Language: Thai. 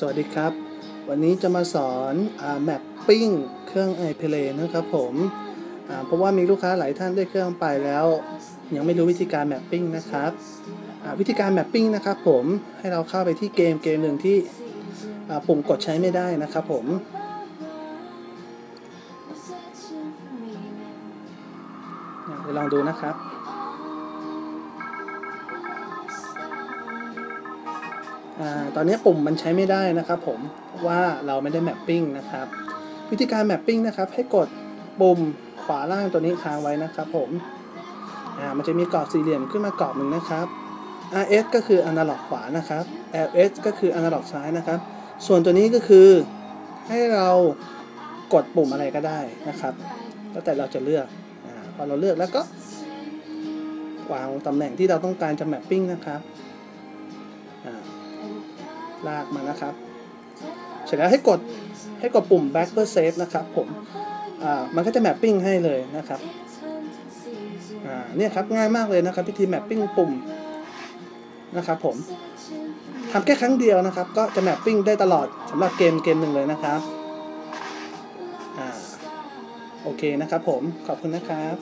สวัสดีครับ วันนี้จะมาสอนแมปปิ้งเครื่อง iPlay นะครับผมเพราะว่ามีลูกค้าหลายท่านได้เครื่องไปแล้ว ยังไม่รู้วิธีการแมปปิ้งนะครับวิธีการแมปปิ้งนะครับผมให้เราเข้าไปที่เกมเกมหนึ่งที่ปุ่มกดใช้ไม่ได้นะครับผมเดี๋ยวลองดูนะครับ อาตอนนี้ปุ่มมันใช้ไม่ได้นะครับผมเพราะว่าเราไม่ได้แมปปิ้งนะครับ วิธีการแมปปิ้งนะครับให้กดปุ่มขวาล่างตัวนี้ค้างไว้นะครับผมอ่ามันจะมีกรอบสี่เหลี่ยมขึ้นมากรอบหนึ่งนะครับ RS ก็คืออนาล็อกขวานะครับ LS ก็คืออนาล็อกซ้ายนะครับ ส่วนตัวนี้ก็คือให้เรากดปุ่มอะไรก็ได้นะครับ แล้วแต่เราจะเลือกอพอเราเลือกแล้วก็วางตำแหน่งที่เราต้องการจะแมปปิ้งนะครับ ลากมานะครับ เสร็จแล้วให้กดให้กดปุ่ม back per save นะครับผมอ่ามันก็จะแมปปิ้งให้เลยนะครับอ่าเนี่ยครับง่ายมากเลยนะครับพิธีแมปปิ้งปุ่มนะครับผมทำแค่ครั้งเดียวนะครับ ก็จะแมปปิ้งได้ตลอดสำหรับเกมเกมหนึ่งเลยนะครับอ่าโอเคนะครับผมขอบคุณนะครับ